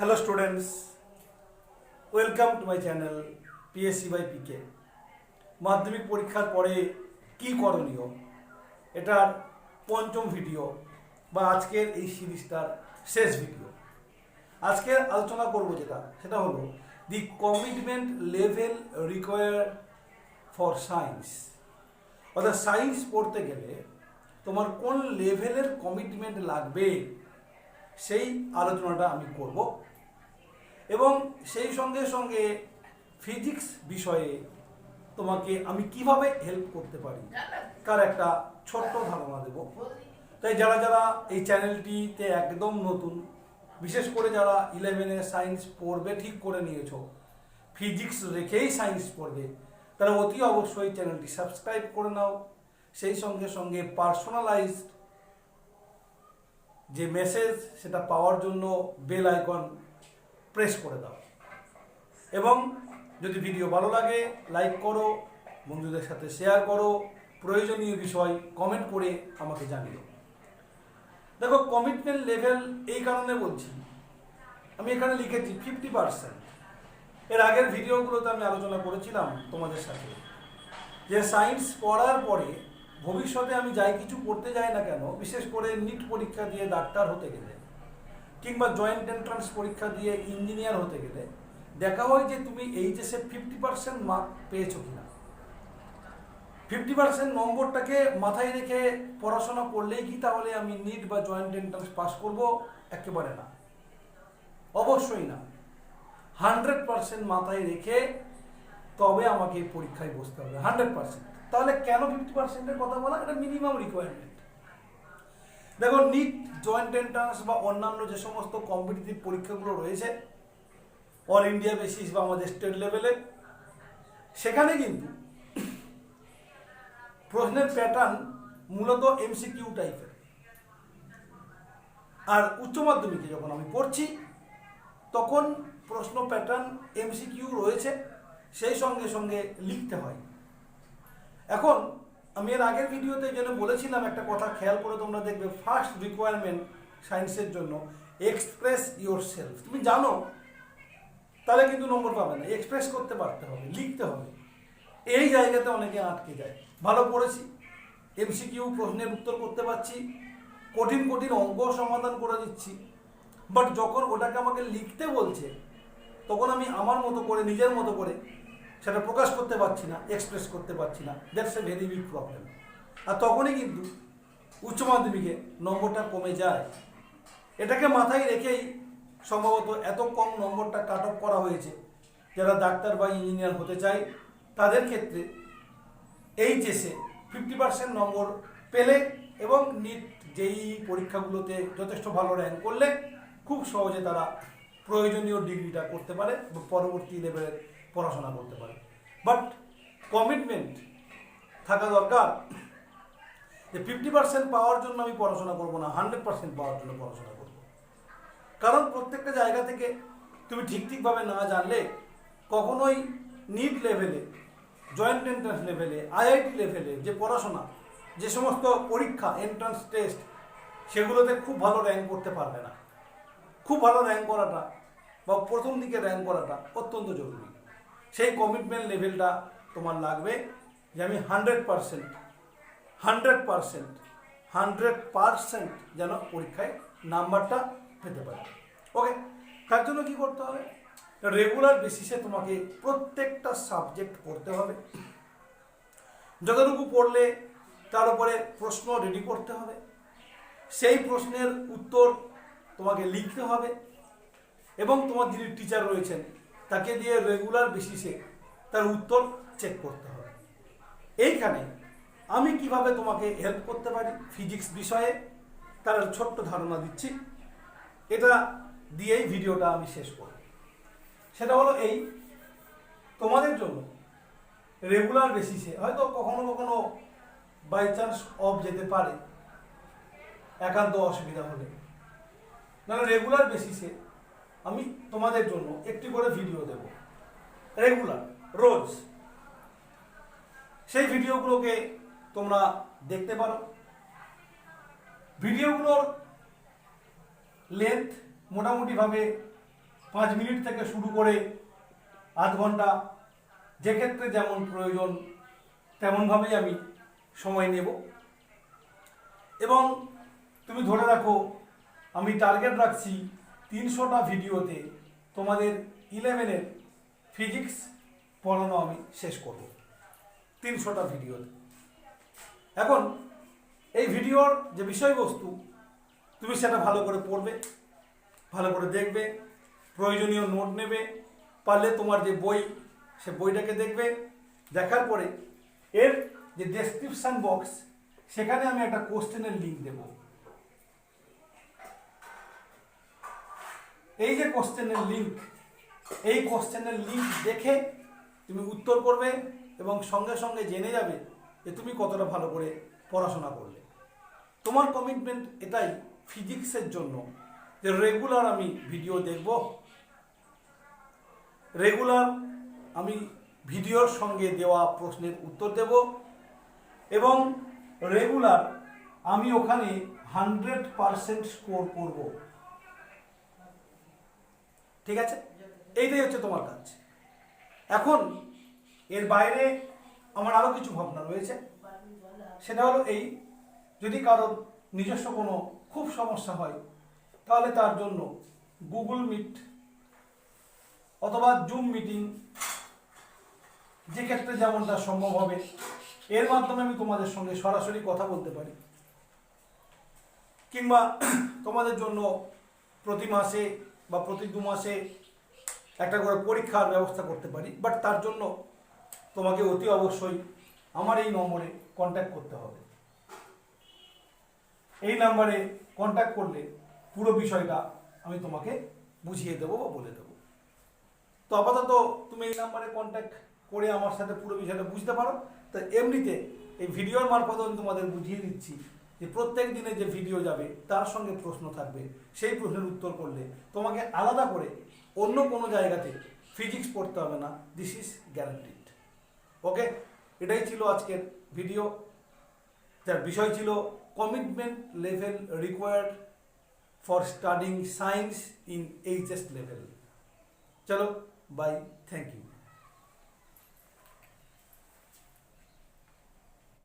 Hello students welcome to my channel PSC by PK মাধ্যমিক পরীক্ষার পরে কি করণীয়? এটার পঞ্চম ভিডিও বা আজকের এই সিরিজটার শেষ ভিডিও আজকে আলোচনা করব যেটা, সেটা হলো the commitment level required for science অর্থাৎ সায়েন্স পড়তে গেলে তোমার কোন লেভেলের কমিটমেন্ট লাগবে, সেই আলোচনাটা আমি করব। এবং সেই সঙ্গে সঙ্গে ফিজিক্স বিষয়ে তোমাকে আমি কীভাবে হেল্প করতে পারি? তার একটা ছোট্ট ধারণা দেব। তাই যারা যারা এই চ্যানেলটিতে একদম নতুন, বিশেষ করে যারা ইলেভেনে সায়েন্স পড়বে, ঠিক করে নিয়েছো ফিজিক্স রেখেই সায়েন্স পড়বে, তারা অতি অবশ্যই চ্যানেলটি সাবস্ক্রাইব করে নাও। সেই সঙ্গে সঙ্গে পার্সোনালাইজড যে মেসেজ সেটা পাওয়ার জন্য বেল আইকন প্রেস করে দাও। এবং যদি ভিডিও ভালো লাগে লাইক করো, বন্ধুদের সাথে শেয়ার করো, প্রয়োজনীয় বিষয় কমেন্ট করে আমাকে জানিও। দেখো কমিটমেন্ট লেভেল এই কারণে বলছি, আমি এখানে লিখেছি ফিফটি পার্সেন্ট এর আগের ভিডিওগুলোতে আমি আলোচনা করেছিলাম তোমাদের সাথে, যে সায়েন্স পড়ার পরে ভবিষ্যতে আমি যাই কিছু করতে যাই না কেন, বিশেষ করে নিট পরীক্ষা দিয়ে ডাক্তার হতে গেলে কিংবা জয়েন্ট এন্ট্রান্স পরীক্ষা দিয়ে ইঞ্জিনিয়ার হতে গেলে দেখা হয় যে তুমি এইচএসে ফিফটি পার্সেন্ট মার্ক পেয়েছ কিনা। ফিফটি পার্সেন্ট নম্বরটাকে মাথায় রেখে পড়াশোনা করলেই কি তাহলে আমি নিট বা জয়েন্ট এন্ট্রান্স পাস করব? একেবারে না। অবশ্যই না। হান্ড্রেড পার্সেন্ট মাথায় রেখে তবে আমাকে পরীক্ষায় বসতে হবে। হান্ড্রেড পার্সেন্ট তাহলে কেন ফিফটি পার্সেন্টের কথা বলা? এটা মিনিমাম রিকোয়ারমেন্ট দেখো নিট জয়েন্ট এন্ট্রান্স বা অন্যান্য যে সমস্ত কম্পিটিটিভ পরীক্ষাগুলো রয়েছে অল ইন্ডিয়া বেসিস বা আমাদের স্টেট লেভেলে সেখানে কিন্তু প্রশ্নের প্যাটার্ন মূলত এমসিকিউ টাইপের আর উচ্চ মাধ্যমিকে যখন আমি পড়ছি, তখন প্রশ্ন প্যাটার্ন এমসিকিউ রয়েছে, সেই সঙ্গে সঙ্গে লিখতে হয়। এখন আমি এর আগের ভিডিওতে যেন বলেছিলাম একটা কথা, খেয়াল করে তোমরা দেখবে ফার্স্ট রিকোয়ারমেন্ট সায়েন্সের জন্য এক্সপ্রেস ইয়োর সেলফ তুমি জানো, তাহলে কিন্তু নম্বর পাবে না এক্সপ্রেস করতে পারতে হবে, লিখতে হবে। এই জায়গাতে অনেকে আটকে যায়। ভালো পড়েছি এমসিকিউ প্রশ্নের উত্তর করতে পারছি, কঠিন কঠিন অঙ্ক সমাধান করে দিচ্ছি বাট যখন ওটাকে আমাকে লিখতে বলছে, তখন আমি আমার মতো করে, নিজের মতো করে সেটা প্রকাশ করতে পারছি না এক্সপ্রেস করতে পারছি না। That's a very big problem আর তখনই কিন্তু উচ্চ মাধ্যমিকে নম্বরটা কমে যায়। এটাকে মাথায় রেখেই সম্ভবত এত কম নম্বরটা কাট অফ করা হয়েছে, যারা ডাক্তার বা ইঞ্জিনিয়ার হতে চায়, তাদের ক্ষেত্রে এইচএসে ফিফটি পার্সেন্ট নম্বর পেলে এবং নিট যেই পরীক্ষাগুলোতে যথেষ্ট ভালো র্যাঙ্ক করলে খুব সহজে তারা প্রয়োজনীয় ডিগ্রিটা করতে পারে বা পরবর্তী লেভেলের পড়াশোনা করতে পারে। বাট কমিটমেন্ট থাকা দরকার। যে ফিফটি পার্সেন্ট পাওয়ার জন্য আমি পড়াশোনা করব না হান্ড্রেড পার্সেন্ট পাওয়ার জন্য পড়াশোনা করব। কারণ প্রত্যেকটা জায়গা থেকে তুমি ঠিক ঠিকভাবে না জানলে, কখনোই নিট লেভেলে জয়েন্ট এন্ট্রান্স লেভেলে আইআইটি লেভেলে যে পড়াশোনা, যে সমস্ত পরীক্ষা এন্ট্রান্স টেস্ট সেগুলোতে খুব ভালো র্যাঙ্ক করতে পারবে না। খুব ভালো র্যাঙ্ক করাটা বা প্রথম দিকে র্যাঙ্ক করাটা অত্যন্ত জরুরি। সেই কমিটমেন্ট লেভেলটা তোমার লাগবে যে আমি hundred percent hundred percent hundred percent যেন পরীক্ষায় নাম্বারটা পেতে পারে। ওকে তার জন্য কী করতে হবে? রেগুলার বেসিসে তোমাকে প্রত্যেকটা সাবজেক্ট পড়তে হবে। যতটুকু পড়লে তার উপরে প্রশ্ন রেডি করতে হবে। সেই প্রশ্নের উত্তর তোমাকে লিখতে হবে। এবং তোমার যিনি টিচার রয়েছেন তাকে দিয়ে রেগুলার বেসিসে তার উত্তর চেক করতে হবে। এইখানে আমি কীভাবে তোমাকে হেল্প করতে পারি ফিজিক্স বিষয়ে, তার ছোট্ট ধারণা দিচ্ছি। এটা দিয়েই ভিডিওটা আমি শেষ করব। সেটা হলো এই, তোমাদের জন্য রেগুলার বেসিসে হয়তো কখনো কখনো বাই চান্স অফ যেতে পারে, একান্ত অসুবিধা হলে। নাহলে রেগুলার বেসিসে আমি তোমাদের জন্য একটি করে ভিডিও দেব। রেগুলার রোজ। সেই ভিডিওগুলোকে তোমরা দেখতে পারো। ভিডিওগুলোর লেন্থ মোটামুটিভাবে পাঁচ মিনিট থেকে শুরু করে আধ ঘণ্টা, যে ক্ষেত্রে যেমন প্রয়োজন তেমনভাবেই আমি সময় নেব। এবং তুমি ধরে রাখো, আমি টার্গেট রাখছি তিনশোটা ভিডিওতে তোমাদের ইলেভেনের ফিজিক্স পড়ানো আমি শেষ করব। তিনশোটা ভিডিওতে। এখন এই ভিডিওর যে বিষয়বস্তু, তুমি সেটা ভালো করে পড়বে, ভালো করে দেখবে, প্রয়োজনীয় নোট নেবে, পারলে তোমার যে বই, সে বইটাকে দেখবে, দেখার পরে এর যে ডেসক্রিপশান বক্স সেখানে আমি একটা কোশ্চেনের লিঙ্ক দেব। এই যে কোশ্চেনের লিঙ্ক এই কোশ্চেনের লিঙ্ক দেখে তুমি উত্তর করবে এবং সঙ্গে সঙ্গে জেনে যাবে যে তুমি কতটা ভালো করে পড়াশোনা করলে। তোমার কমিটমেন্ট এটাই ফিজিক্সের জন্য যে রেগুলার আমি ভিডিও দেখব। রেগুলার আমি ভিডিওর সঙ্গে দেওয়া প্রশ্নের উত্তর দেব এবং রেগুলার আমি ওখানে হান্ড্রেড পারসেন্ট স্কোর করব। ঠিক আছে? এইটাই হচ্ছে তোমার কাজ। এখন এর বাইরে আমার আরও কিছু ভাবনা রয়েছে। সেটা হলো এই, যদি কারোর নিজস্ব কোনো খুব সমস্যা হয়, তাহলে তার জন্য গুগল মিট অথবা জুম মিটিং যে ক্ষেত্রে যেমনটা সম্ভব হবে, এর মাধ্যমে আমি তোমাদের সঙ্গে সরাসরি কথা বলতে পারি। কিংবা তোমাদের জন্য প্রতি মাসে বা প্রতি দু মাসে একটা করে পরীক্ষার ব্যবস্থা করতে পারি বাট তার জন্য তোমাকে অতি অবশ্যই আমার এই নম্বরে কন্ট্যাক্ট করতে হবে। এই নাম্বারে কন্ট্যাক্ট করলে পুরো বিষয়টা আমি তোমাকে বুঝিয়ে দেবো বা বলে দেবো। তো আপাতত তুমি এই নাম্বারে কন্ট্যাক্ট করে আমার সাথে পুরো বিষয়টা বুঝতে পারো। তো এমনিতে এই ভিডিওর মারফত আমি তোমাদের বুঝিয়ে দিচ্ছি। যে প্রত্যেক দিনে যে ভিডিও যাবে, তার সঙ্গে প্রশ্ন থাকবে। সেই প্রশ্নের উত্তর করলে তোমাকে আলাদা করে অন্য কোনো জায়গাতে ফিজিক্স পড়তে হবে না। দিস ইজ গ্যারান্টিড ওকে এটাই ছিল আজকের ভিডিও যার বিষয় ছিল commitment level required for studying science in HS level চলো বাই থ্যাংক ইউ